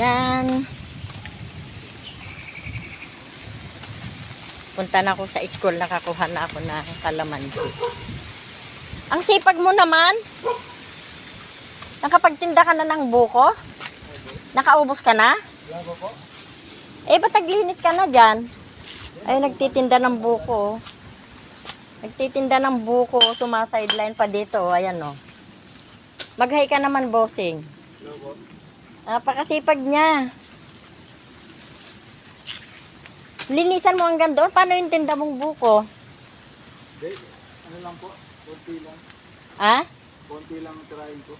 Yan. Punta na ako sa school, nakakuha na ako ng kalamansi. Ang sipag mo naman. Nakapagtinda ka na ng buko? Nakaubos ka na? Eh, ba't naglinis ka na dyan? Ay, nagtitinda ng buko. Nagtitinda ng buko, sumasideline pa dito. Ayan, oh. Mag-hi ka naman, bossing. Labo. Napakasipag niya. Linisan mo hanggang doon. Paano yung tinda mong buko? Hindi. Ano lang po? Konti lang. Ha? Konti lang ang tirahin ko.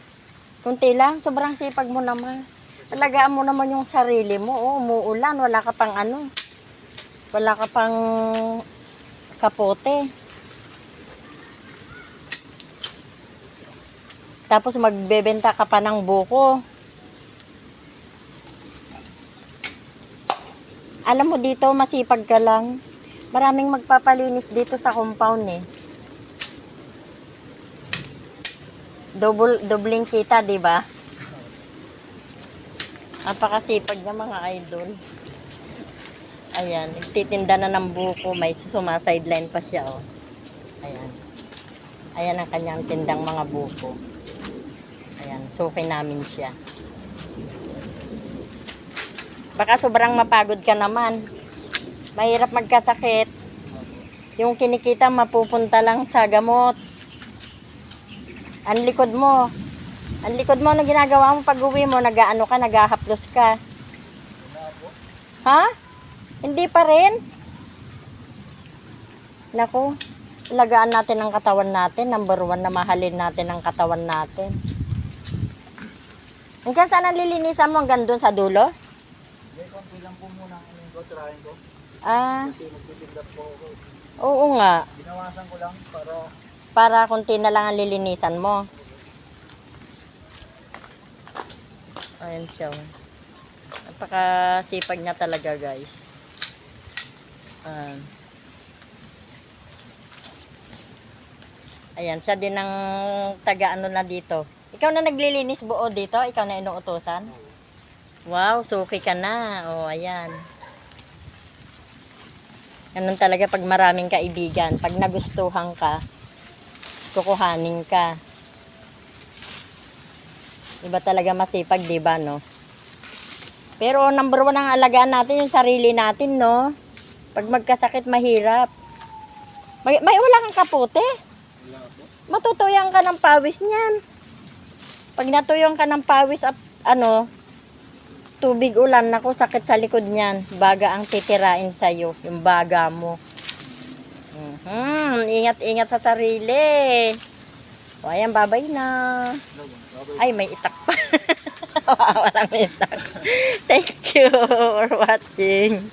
Kunti lang. Sobrang sipag mo naman. Alagaan mo naman yung sarili mo. Oh, umuulan. Wala ka pang ano. Wala ka pang kapote. Tapos magbebenta ka pa ng buko. Alam mo dito, masipag ka lang. Maraming magpapalinis dito sa compound eh. Double, dobling kita, di ba? Napakasipag niya mga idol. Ayan, nagtitinda na ng buko. May sumasideline pa siya, oh. Ayan. Ayan ang kanyang tindang mga buko. Ayan, suki namin siya. Baka sobrang mapagod ka naman. Mahirap magkasakit. Yung kinikita mapupunta lang sa gamot. Ang likod mo. Ang likod mo na ginagawa mo pag uwi mo, nag-ano ka, naghahaplos ka. Ha? Hindi pa rin? Nako, ilagaan natin ang katawan natin. Number one na mahalin natin ang katawan natin. Hanggang saan ang lilinisan mo hanggang doon sa dulo? Lang po muna ang ano ko, tirahin ko. Ah, Kasi nagtitinda po ako. oo nga. Binawasan ko lang para Para konti na lang ang lilinisan mo. Ayan siya. oh. Napakasipag niya talaga guys. Ah. ayan, siya din ang taga ano na dito. Ikaw na naglilinis buo dito? Ikaw na inuutosan? Wow, suki ka na. O, oh, ayan. Ganun talaga pag maraming kaibigan. Pag nagustuhan ka, kukuhanin ka. Iba talaga masipag, di ba, no? Pero number one ang alagaan natin yung sarili natin, no? Pag magkasakit, mahirap. May, may wala kang kapote. wala po. Matutuyan ka ng pawis niyan. Pag natuyon ka ng pawis at ano, tubig ulan, naku, sakit sa likod niyan. Baga ang titirain sa'yo, yung baga mo. Mhm, Ingat-ingat sa sarili. O, ayan, babay na. Ay, may itak pa. Walang itak. Thank you for watching.